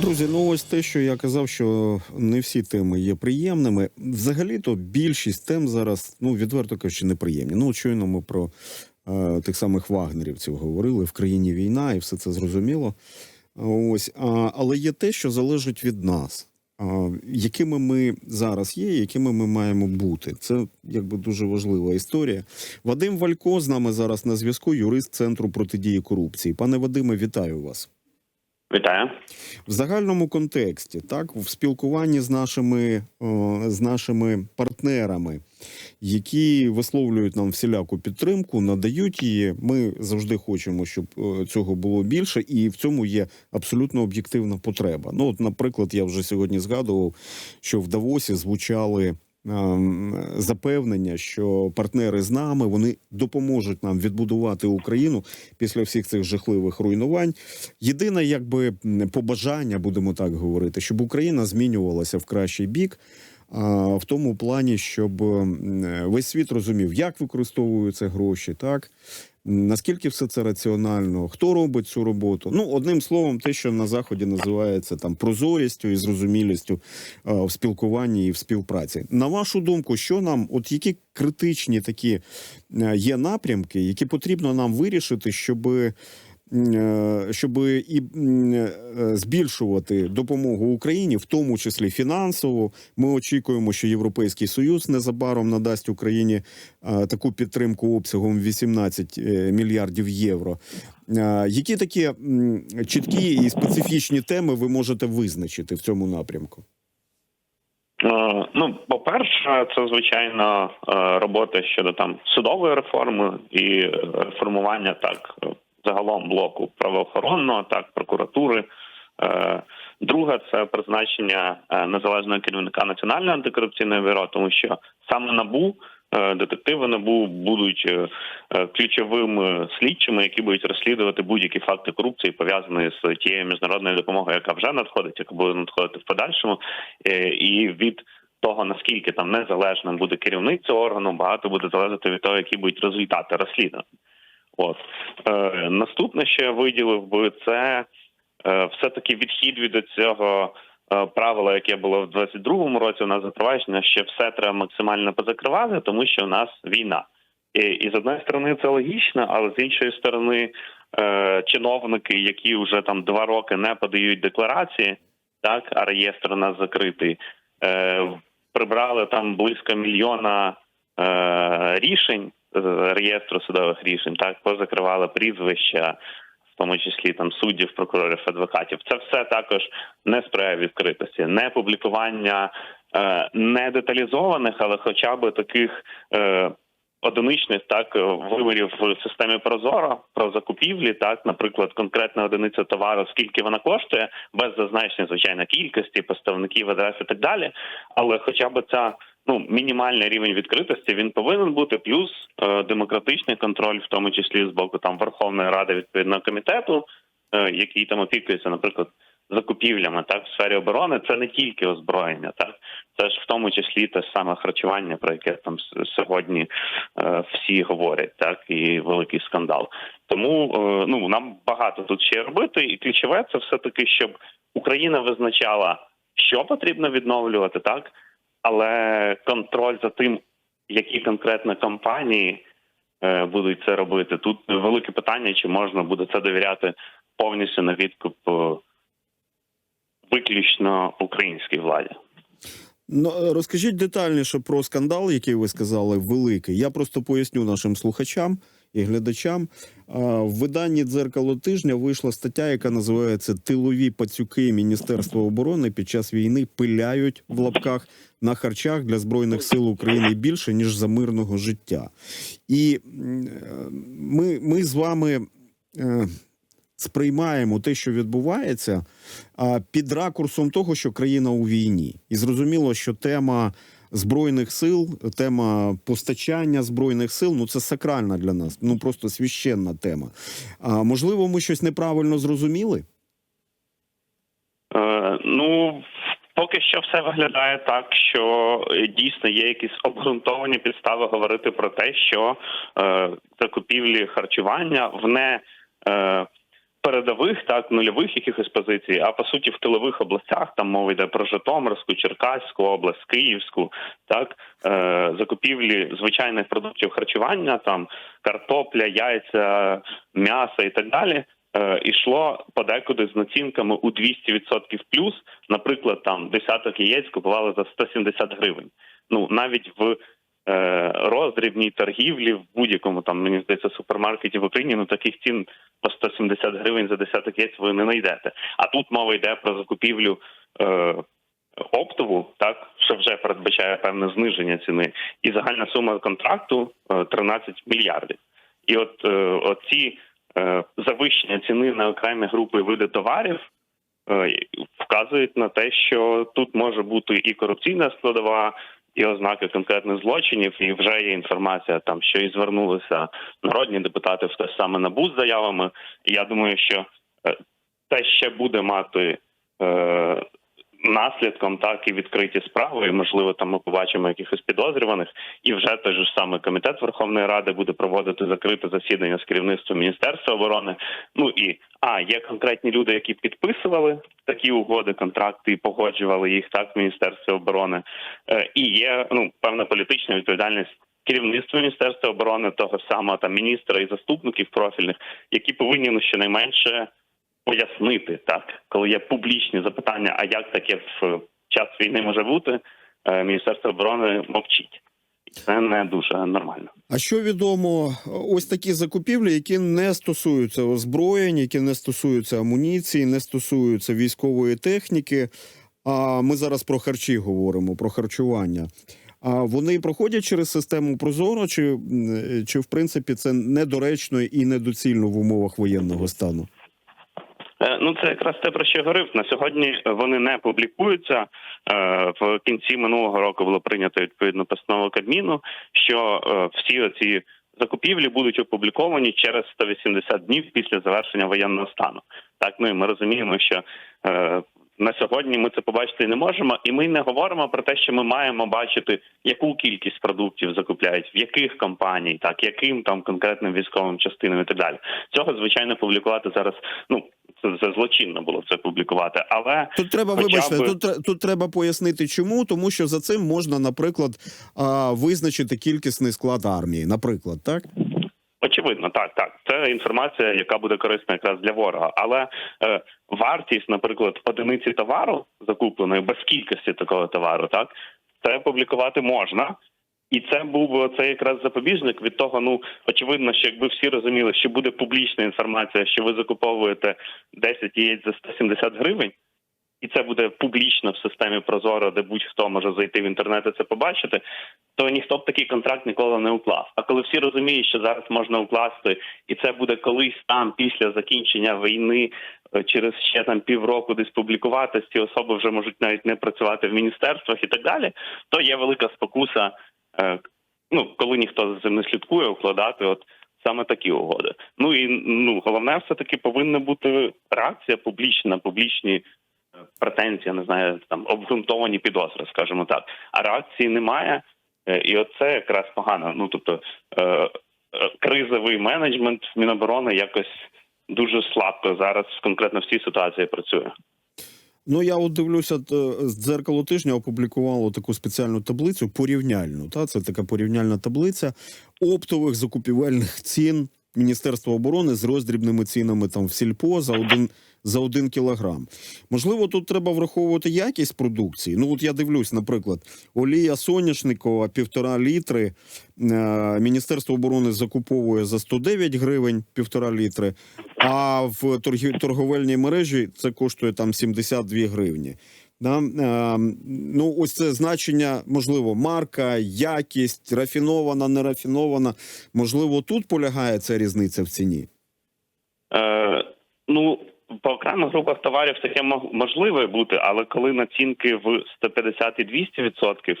Друзі, ну ось те, що я казав, що не всі теми є приємними. Взагалі-то більшість тем зараз, ну відверто кажучи, неприємні. Ну, щойно ми про е, тих самих вагнерівців говорили. В країні війна, і все це зрозуміло. Ось, а, але є те, що залежить від нас. А, якими ми зараз є, якими ми маємо бути. Це якби дуже важлива історія. Вадим Валько з нами зараз на зв'язку, юрист Центру протидії корупції. Пане Вадиме, вітаю вас. Вітаю. В загальному контексті, так, в спілкуванні з нашими, з нашими партнерами, які висловлюють нам всіляку підтримку, надають її. Ми завжди хочемо, щоб цього було більше, і в цьому є абсолютно об'єктивна потреба. Ну, от, наприклад, я вже сьогодні згадував, що в Давосі звучали. Ем, Запевнення, що партнери з нами вони допоможуть нам відбудувати Україну після всіх цих жахливих руйнувань. Єдине, якби побажання, будемо так говорити, щоб Україна змінювалася в кращий бік. В тому плані, щоб весь світ розумів, як використовуються гроші, так наскільки все це раціонально, хто робить цю роботу. Ну, одним словом, те, що на заході називається там прозорістю і зрозумілістю а, в спілкуванні і в співпраці. На вашу думку, що нам, от які критичні такі е, є напрямки, які потрібно нам вирішити, щоби щоб і е, збільшувати допомогу Україні, в тому числі фінансово. Ми очікуємо, що Європейський Союз незабаром надасть Україні е, таку підтримку обсягом 18 е, мільярдів євро. Е, Які такі чіткі і специфічні теми ви можете визначити в цьому напрямку? Е, Ну, по-перше, це звичайно е, робота щодо там судової реформи і е, реформування так е, загалом блоку правоохоронного, так прокуратури. Е, Друге, це призначення е, незалежного керівника національного антикорупційного бюро, тому що саме набу е, детективи набу будуть ключовими слідчими, які будуть розслідувати будь-які факти корупції, пов'язані з тією міжнародною допомогою, яка вже надходить, яка буде надходити в подальшому, і від того наскільки там незалежним буде керівник цього органу, багато буде залежати від того, які будуть результати розслідувань. От е, наступне, що я виділив би, це е, все-таки відхід від цього е, правила, яке було в 22-му році. У нас запроваджено, що все треба максимально позакривати, тому що у нас війна. І, і з однієї сторони це логічно, але з іншої сторони, е, чиновники, які вже там два роки не подають декларації, так а реєстр у нас закритий, е, прибрали там близько мільйона е, рішень реєстру судових рішень, так позакривали прізвища, в тому числі там суддів, прокурорів, адвокатів. Це все також не сприяє відкритості, не публікування е, не деталізованих, але хоча б таких. Е, Одиничних так вимірів в системі Прозоро про закупівлі, так, наприклад, конкретна одиниця товару, скільки вона коштує, без зазначення звичайно кількості поставників адрес і так далі. Але хоча б ця ну мінімальний рівень відкритості він повинен бути, плюс е, демократичний контроль, в тому числі з боку там Верховної Ради відповідного комітету, е, який там опікується, наприклад, закупівлями так в сфері оборони. Це не тільки озброєння, так це ж в тому числі те саме харчування, про яке там сьогодні е, всі говорять, так і великий скандал. Тому е, ну нам багато тут ще робити, і ключове це все таки, щоб Україна визначала, що потрібно відновлювати, так але контроль за тим, які конкретно компанії е, будуть це робити. Тут велике питання, чи можна буде це довіряти повністю на відкуп е, виключно українській владі. Ну, е, розкажіть детальніше про скандал, який ви сказали, великий. Я просто поясню нашим слухачам і глядачам. В виданні дзеркало тижня вийшла стаття, яка називається Тилові пацюки Міністерства оборони під час війни пиляють в лапках на харчах для збройних сил України більше ніж за мирного життя. І е, ми, ми з вами. е, Сприймаємо те, що відбувається, під ракурсом того, що країна у війні, і зрозуміло, що тема збройних сил, тема постачання збройних сил ну це сакральна для нас, ну просто священна тема. А можливо, ми щось неправильно зрозуміли? Е, ну поки що все виглядає так, що дійсно є якісь обґрунтовані підстави говорити про те, що е, закупівлі харчування в не е, передових, так нульових якихось позицій, а по суті в тилових областях там мова йде про Житомирську, Черкаську область, Київську, так е, закупівлі звичайних продуктів харчування, там картопля, яйця, м'ясо і так далі. е, Ішло подекуди з націнками у 200% плюс. Наприклад, там десяток яєць купували за 170 гривень. Ну навіть в роздрібній торгівлі в будь-якому там мені здається супермаркеті в Україні ну таких цін по 170 гривень за десяток яєць ви не знайдете. А тут мова йде про закупівлю е, оптову, так що вже передбачає певне зниження ціни, і загальна сума контракту е, 13 мільярдів. І от е, оці е, завищення ціни на окремі групи види товарів е, вказують на те, що тут може бути і корупційна складова, і ознаки конкретних злочинів, і вже є інформація там, що і звернулися народні депутати в те саме НАБУ з заявами. І я думаю, що це ще буде мати е, наслідком так і відкриті справи. І можливо, там ми побачимо якихось підозрюваних, і вже той ж саме комітет Верховної Ради буде проводити закрите засідання з керівництвом Міністерства оборони. Ну і а є конкретні люди, які підписували такі угоди, контракти і погоджували їх так в Міністерстві оборони. Е, і є ну певна політична відповідальність. Керівництво міністерства оборони того самого там міністра і заступників профільних, які повинні ну щонайменше пояснити так, коли є публічні запитання, а як таке в час війни може бути, е, міністерство оборони мовчить, це не дуже нормально. А що відомо, ось такі закупівлі, які не стосуються озброєнь, які не стосуються амуніції, не стосуються військової техніки. А ми зараз про харчі говоримо, про харчування. А вони проходять через систему Прозоро, чи, чи в принципі це недоречно і недоцільно в умовах воєнного стану? Е, Ну, це якраз те, про що я говорив. На сьогодні вони не публікуються. Е, В кінці минулого року було прийнято відповідну постанову Кабміну, що е, всі оці закупівлі будуть опубліковані через 180 днів після завершення воєнного стану. Так, ну і ми розуміємо, що на сьогодні ми це побачити не можемо, і ми не говоримо про те, що ми маємо бачити, яку кількість продуктів закупляють, в яких компаній, так яким там конкретним військовим частинам і так далі. Цього звичайно публікувати зараз. Ну це, це злочинно було це публікувати, але Тут треба, вибачте, би- тут, тут треба пояснити, чому, тому що за цим можна, наприклад, визначити кількісний склад армії, наприклад, так? Очевидно, так, так. Це інформація, яка буде корисна якраз для ворога. Але е, вартість, наприклад, одиниці товару закупленої без кількості такого товару, так це публікувати можна. І це був це якраз запобіжник від того. Ну очевидно, що якби всі розуміли, що буде публічна інформація, що ви закуповуєте 10 яєць за 170 гривень, і це буде публічно в системі Прозоро, де будь-хто може зайти в інтернет і це побачити, то ніхто б такий контракт ніколи не уклав. А коли всі розуміють, що зараз можна укласти, і це буде колись там після закінчення війни, е, через ще там півроку десь публікуватись, ці особи вже можуть навіть не працювати в міністерствах і так далі, то є велика спокуса. Е, Ну, коли ніхто за цим не слідкує, укладати от саме такі угоди. Ну і ну головне, все таки повинна бути реакція публічна, публічні е, претензії, не знаю, там обґрунтовані підозри, скажімо так. А реакції немає, Е, і оце якраз погано. Ну тобто кризовий менеджмент Міноборони якось дуже слабко зараз конкретно в цій ситуації працює. Ну, я от дивлюся, т- дзеркало тижня опублікувало таку спеціальну таблицю порівняльну. Та це така порівняльна таблиця оптових закупівельних цін Міністерства оборони з роздрібними цінами там в сільпо за один. За один кілограм. Можливо, тут треба враховувати якість продукції. Ну, от я дивлюсь, наприклад, олія соняшникова півтора літри. Е, Міністерство оборони закуповує за 109 гривень півтора літри, а в торговельній мережі це коштує там 72 гривні. Да? Е, ну, ось це значення, можливо, марка, якість, рафінована, нерафінована. Можливо, тут полягає ця різниця в ціні. Е, ну, по окремих групах товарів таке можливе бути, але коли націнки в 150 і 200 відсотків,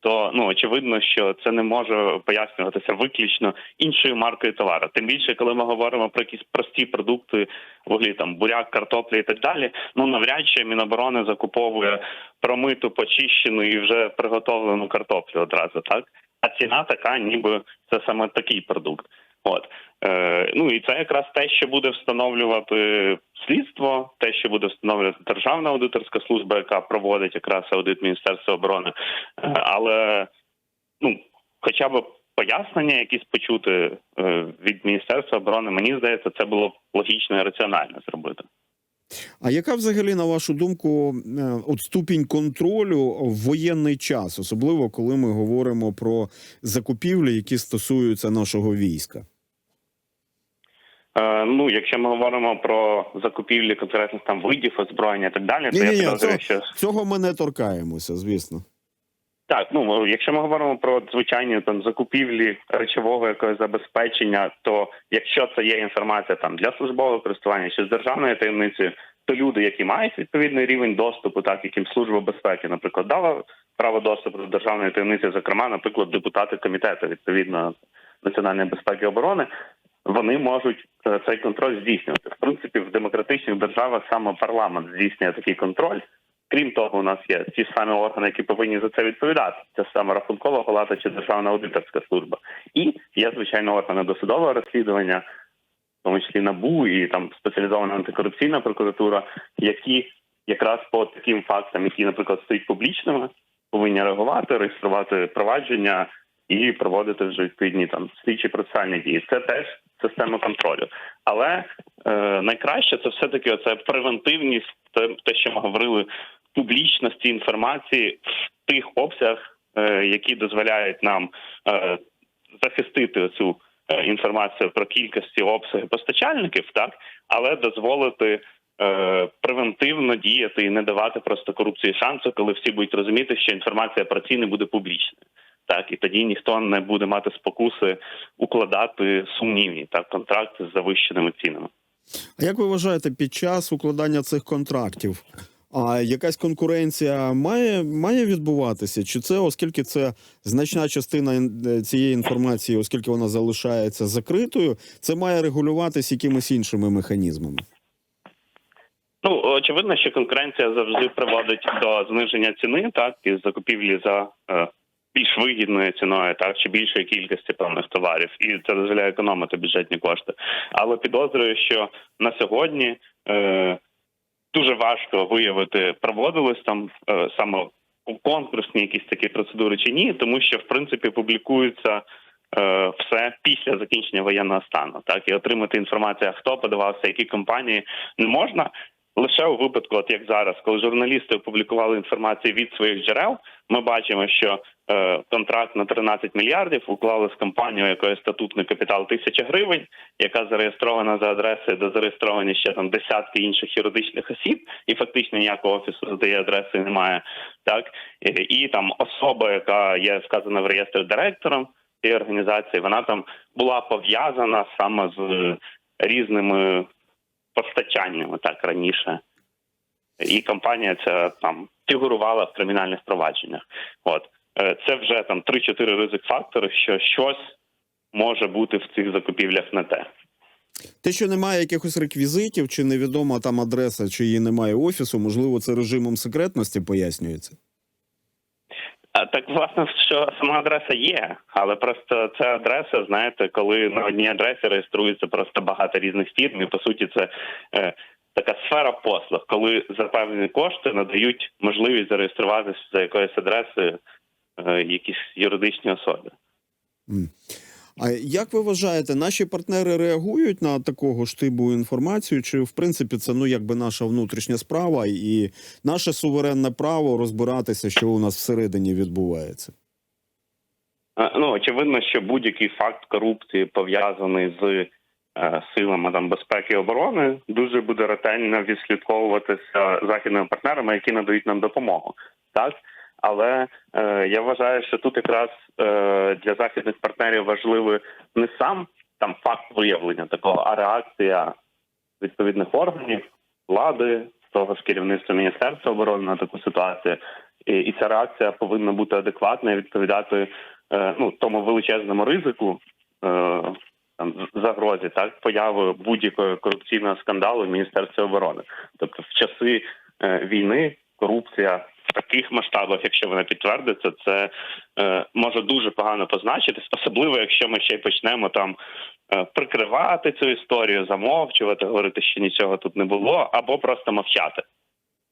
то ну очевидно, що це не може пояснюватися виключно іншою маркою товару. Тим більше, коли ми говоримо про якісь прості продукти, вуглі там буряк, картопля і так далі. Ну навряд чи Міноборони закуповує промиту, почищену і вже приготовлену картоплю одразу, так а ціна така, ніби це саме такий продукт. От е, ну і це якраз те, що буде встановлювати слідство, те, що буде встановлювати Державна аудиторська служба, яка проводить якраз аудит Міністерства оборони. Е, але ну, хоча б пояснення, якісь почути е, від Міністерства оборони, мені здається, це було логічно і раціонально зробити. А яка взагалі, на вашу думку, е, от ступінь контролю в воєнний час, особливо коли ми говоримо про закупівлі, які стосуються нашого війська? Е, ну, якщо ми говоримо про закупівлі конкретних там видів озброєння і так далі, то Ні-ні-ні, я підозрюю, що Цього ми не торкаємося, звісно. Так, ну якщо ми говоримо про звичайні там закупівлі речового якогось забезпечення, то якщо це є інформація там для службового користування чи з державної таємниці, то люди, які мають відповідний рівень доступу, так яким служба безпеки, наприклад, дала право доступу до державної таємниці, зокрема, наприклад, депутати комітету відповідно національної безпеки і оборони, вони можуть е, цей контроль здійснювати. В принципі, в демократичних державах саме парламент здійснює такий контроль. Крім того, у нас є ті ж самі органи, які повинні за це відповідати. Це саме рахункова палата чи державна аудиторська служба. І є звичайно органи досудового розслідування, в тому числі НАБУ і там спеціалізована антикорупційна прокуратура, які якраз по таким фактам, які, наприклад, стають публічними, повинні реагувати, реєструвати провадження і проводити вже відповідні там слідчі процесуальні дії. Це теж система контролю. Але е, найкраще це все таки оце превентивність, те, те, що ми говорили, публічності інформації в тих обсягах, е, які дозволяють нам е, захистити цю е, інформацію про кількості обсяги постачальників, так але дозволити. е, Превентивно діяти і не давати просто корупції шансу, коли всі будуть розуміти, що інформація про ціни буде публічною. Так, і тоді ніхто не буде мати спокуси укладати сумнівні так контракти з завищеними цінами. А як ви вважаєте, під час укладання цих контрактів а якась конкуренція має, має відбуватися? Чи це, оскільки це значна частина цієї інформації, оскільки вона залишається закритою, це має регулюватись якимись іншими механізмами? Ну очевидно, що конкуренція завжди приводить до зниження ціни, так і закупівлі за е, більш вигідною ціною, так чи більшої кількості певних товарів, і це дозволяє економити бюджетні кошти. Але підозрюю, що на сьогодні е, дуже важко виявити, проводились там е, саме конкурсні якісь такі процедури чи ні, тому що в принципі публікуються. е, Все після закінчення воєнного стану, так і отримати інформацію, хто подавався, які компанії не можна лише у випадку, от як зараз, коли журналісти опублікували інформацію від своїх джерел, ми бачимо, що контракт на 13 мільярдів уклали з компанією, якої статутний капітал тисяча гривень, яка зареєстрована за адресою, де зареєстровані ще там десятки інших юридичних осіб, і фактично ніякого офісу з адреси немає. Так і, там особа, яка є вказана в реєстрі директором цієї організації, вона там була пов'язана саме з різними постачаннями так раніше. І компанія ця там фігурувала в кримінальних провадженнях. От Е, це вже там 3-4 ризик фактори, що щось може бути в цих закупівлях не те. Те, що немає якихось реквізитів, чи невідома там адреса, чи її немає офісу, можливо, це режимом секретності пояснюється. А, Так, власне, що сама адреса є, але просто це адреса, знаєте, коли на одній адресі реєструється просто багато різних фірм, і по суті, це е, така сфера послуг, коли за певні кошти надають можливість зареєструватися за якоюсь адресою е, якісь юридичні особи. А як ви вважаєте, наші партнери реагують на такого ж типу інформацію? Чи в принципі це ну якби наша внутрішня справа і наше суверенне право розбиратися, що у нас всередині відбувається? Е, Ну очевидно, що будь-який факт корупції пов'язаний з е, силами там безпеки і оборони дуже буде ретельно відслідковуватися західними партнерами, які надають нам допомогу, так але е, я вважаю, що тут якраз е, для західних партнерів важливий не сам там факт виявлення такого, а реакція відповідних органів влади, того ж керівництва міністерства оборони на таку ситуацію, і, і ця реакція повинна бути адекватна і відповідати е, ну тому величезному ризику. Е, там загрозі так появи будь-якого корупційного скандалу в міністерстві оборони, тобто в часи е, війни корупція таких масштабах, якщо вона підтвердиться, це е, може дуже погано позначитись, особливо якщо ми ще й почнемо там е, прикривати цю історію, замовчувати, говорити, що нічого тут не було, або просто мовчати.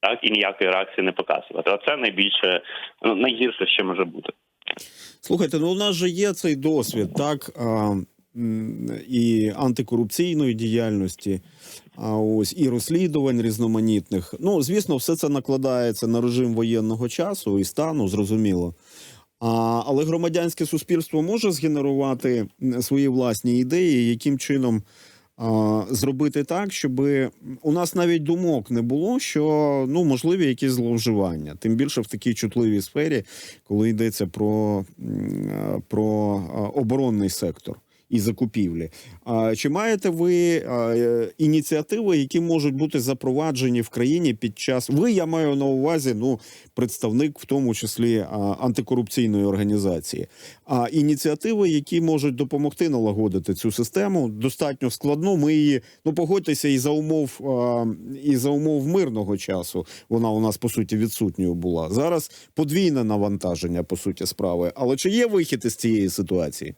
Так, і ніякої реакції не показувати. Оце найбільше ну, найгірше, що може бути. Слухайте, ну у нас же є цей досвід, так а, і антикорупційної діяльності, а ось і розслідувань різноманітних. Ну, звісно, все це накладається на режим воєнного часу і стану, зрозуміло. А, але громадянське суспільство може згенерувати свої власні ідеї, яким чином а, зробити так, щоб у нас навіть думок не було, що ну можливі якісь зловживання, тим більше в такій чутливій сфері, коли йдеться про, про оборонний сектор. І закупівлі. А чи маєте ви ініціативи, які можуть бути запроваджені в країні під час ви? Я маю на увазі ну представник, в тому числі антикорупційної організації. А ініціативи, які можуть допомогти налагодити цю систему, достатньо складно. Ми її ну погодьтеся, і за умов і за умов мирного часу вона у нас по суті відсутньою була. Зараз подвійне навантаження по суті справи. Але чи є вихід із цієї ситуації?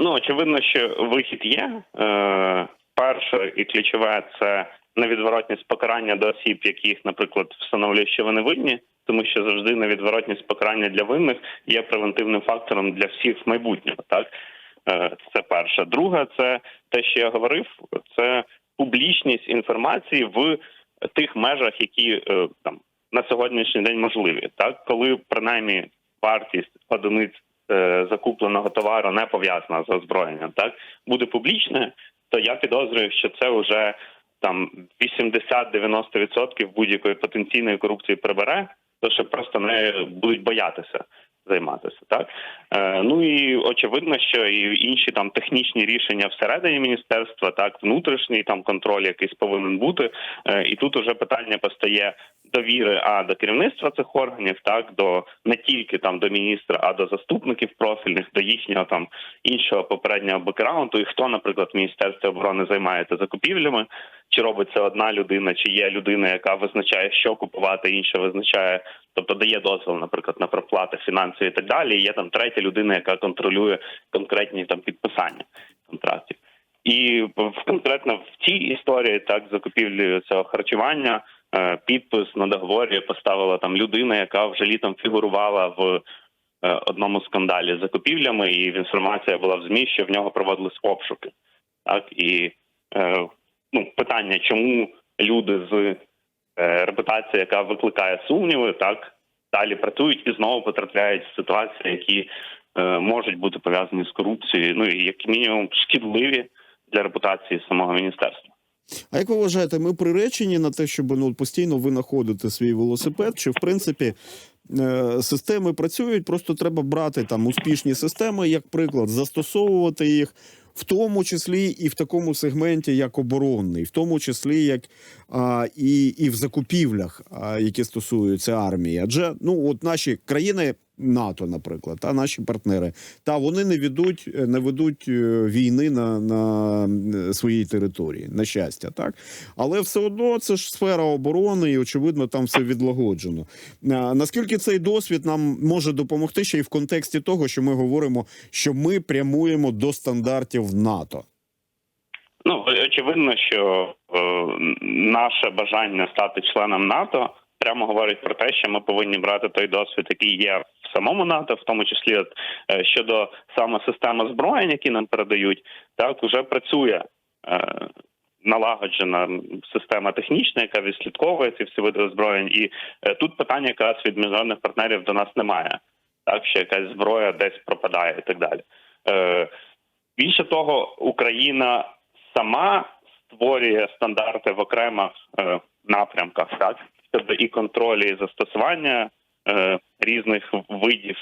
Ну, очевидно, що вихід є. Е, Перше і ключове це невідворотність покарання до осіб, яких, наприклад, встановлює, що вони винні, тому що завжди невідворотність покарання для винних є превентивним фактором для всіх майбутнього. Так Е, це перше. Друге, це те, що я говорив, це публічність інформації в тих межах, які е, там на сьогоднішній день можливі. Так, коли принаймні вартість одиниць закупленого товару не пов'язана з озброєнням, так? Буде публічне, то я підозрюю, що це вже там 80-90% будь-якої потенційної корупції прибере, то що просто не будуть боятися займатися. Так е, ну і очевидно, що і інші там технічні рішення всередині міністерства, так внутрішній там контроль якийсь повинен бути. Е, і тут уже питання постає довіри а до керівництва цих органів, так до не тільки там до міністра, а до заступників профільних, до їхнього там іншого попереднього бекграунду, і хто, наприклад, в міністерстві оборони займається закупівлями, чи робить це одна людина, чи є людина, яка визначає, що купувати, інша визначає, тобто дає дозвіл, наприклад, на проплати фінансові і так далі. І є там третя людина, яка контролює конкретні там підписання контрактів. І в конкретно в цій історії так закупівлі цього харчування е, підпис на договорі поставила там людина, яка вже літом фігурувала в е, одному скандалі з закупівлями, і інформація була в змі, що в нього проводились обшуки. Так і е, ну питання, чому люди з е, репутацією, яка викликає сумніви, так далі працюють і знову потрапляють в ситуації, які е, можуть бути пов'язані з корупцією, ну і як мінімум шкідливі для репутації самого міністерства. А як ви вважаєте, ми приречені на те, щоб ну постійно винаходити свій велосипед? Чи в принципі е, системи працюють? Просто треба брати там успішні системи, як приклад, застосовувати їх. В тому числі і в такому сегменті, як оборонний, в тому числі як а, і, і в закупівлях, а, які стосуються армії. Адже ну от наші країни НАТО, наприклад, та наші партнери, та вони не ведуть, не ведуть е, війни на, на е, своїй території, на щастя, так але все одно це ж сфера оборони, і очевидно, там все відлагоджено. Наскільки цей досвід нам може допомогти ще й в контексті того, що ми говоримо, що ми прямуємо до стандартів НАТО? Ну очевидно, що е, наше бажання стати членом НАТО прямо говорить про те, що ми повинні брати той досвід, який є самому НАТО, в тому числі е, щодо саме системи зброєнь, які нам передають, так уже працює. Е, Налагоджена система технічна, яка відслідковує ці всі види озброєнь, і е, тут питання якраз від міжнародних партнерів до нас немає, так що якась зброя десь пропадає і так далі. Е, Більше того, Україна сама створює стандарти в окремих е, напрямках, так щодо і контролю, і застосування е, різних видів,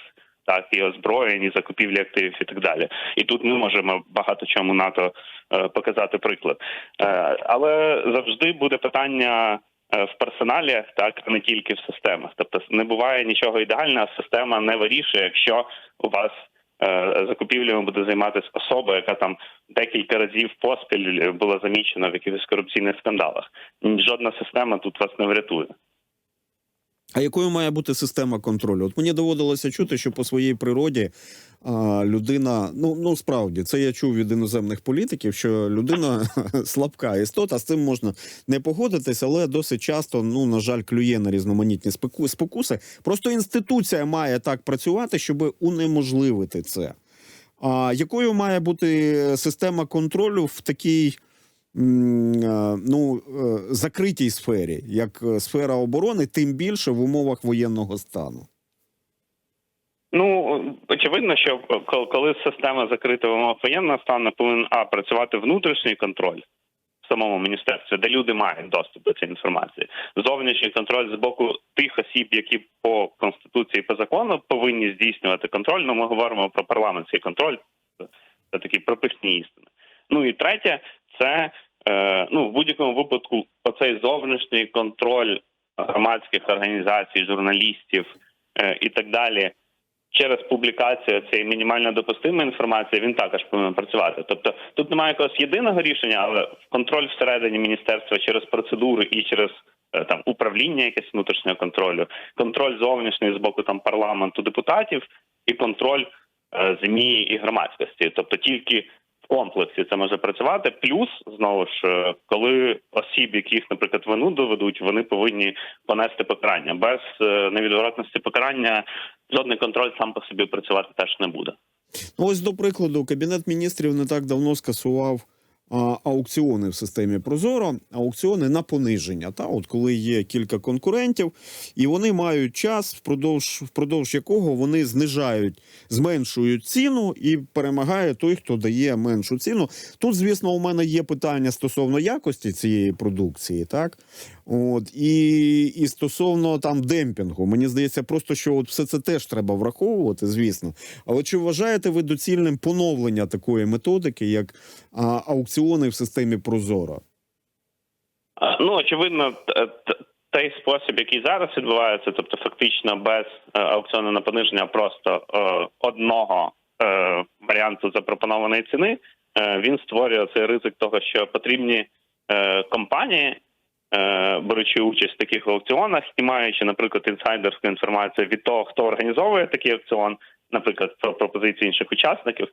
так і озброєнь, і закупівлі активів, і так далі. І тут ми можемо багато чому НАТО е, показати приклад. Е, але завжди буде питання. е, В персоналі, так а не тільки в системах, тобто не буває нічого ідеального. Система не вирішує, якщо у вас закупівлями буде займатися особа, яка там декілька разів поспіль була замічена в якихось корупційних скандалах. Жодна система тут вас не врятує. А якою має бути система контролю? От мені доводилося чути, що по своїй природі а, людина, ну ну справді, це я чув від іноземних політиків, що людина слабка істота, з цим можна не погодитись, але досить часто, ну на жаль, клює на різноманітні спеку- спокуси. Просто інституція має так працювати, щоб унеможливити це. А якою має бути система контролю в такій ну, е, закритій сфері, як е, сфера оборони, тим більше в умовах воєнного стану? Ну очевидно, що коли система закрита в умовах воєнного стану, повинен а працювати внутрішній контроль в самому міністерстві, де люди мають доступ до цієї інформації. Зовнішній контроль з боку тих осіб, які по конституції по закону повинні здійснювати контроль. Ну ми говоримо про парламентський контроль. Це такі прописні істини. Ну і третє, це е, ну в будь-якому випадку оцей зовнішній контроль громадських організацій, журналістів е, і так далі через публікацію цієї мінімально допустимої інформації він також повинен працювати. Тобто тут немає якогось єдиного рішення, але контроль всередині міністерства через процедури і через е, там управління якесь внутрішнього контролю, контроль зовнішній з боку там парламенту депутатів і контроль е, змі і громадськості. Тобто тільки комплексі це може працювати. Плюс знову ж, е, коли осіб, яких, наприклад, вину доведуть, вони повинні понести покарання. Без е, невідворотності покарання жодний контроль сам по собі працювати теж не буде. Ну, ось до прикладу, кабінет міністрів не так давно скасував аукціони в системі Прозоро, аукціони на пониження. Та от коли є кілька конкурентів, і вони мають час, впродовж впродовж якого вони знижають, зменшують ціну і перемагає той, хто дає меншу ціну. Тут, звісно, у мене є питання стосовно якості цієї продукції, так от і, і стосовно там демпінгу. Мені здається, просто що от все це теж треба враховувати, звісно. Але чи вважаєте ви доцільним поновлення такої методики, як а, аукціони в системі Прозоро? Ну очевидно, той спосіб, який зараз відбувається, тобто фактично без е, аукціону на пониження, просто е, одного е, варіанту запропонованої ціни, він створює цей ризик того, що потрібні компанії. Е, Беручи участь в таких аукціонах і маючи, наприклад, інсайдерську інформацію від того, хто організовує такий аукціон, наприклад, про пропозиції інших учасників,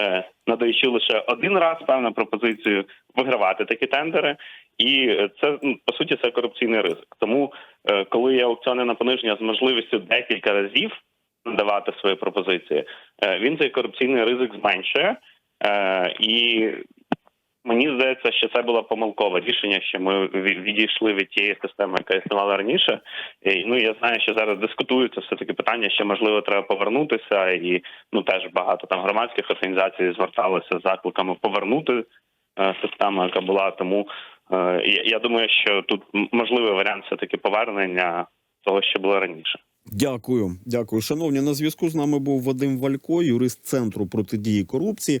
е, надаючи лише один раз певну пропозицію вигравати такі тендери, і це ну, по суті це корупційний ризик. Тому е, коли є аукціони на пониження з можливістю декілька разів надавати свої пропозиції, він цей корупційний ризик зменшує. І мені здається, що це було помилкове рішення, що ми відійшли від тієї системи, яка існувала раніше. І, ну я знаю, що зараз дискутується все таки питання, що можливо треба повернутися, і ну теж багато там громадських організацій зверталися з закликами повернути е, систему, яка була. Тому е, я думаю, що тут можливий варіант все таки повернення того, що було раніше. Дякую, дякую. Шановні, на зв'язку з нами був Вадим Валько, юрист центру протидії корупції.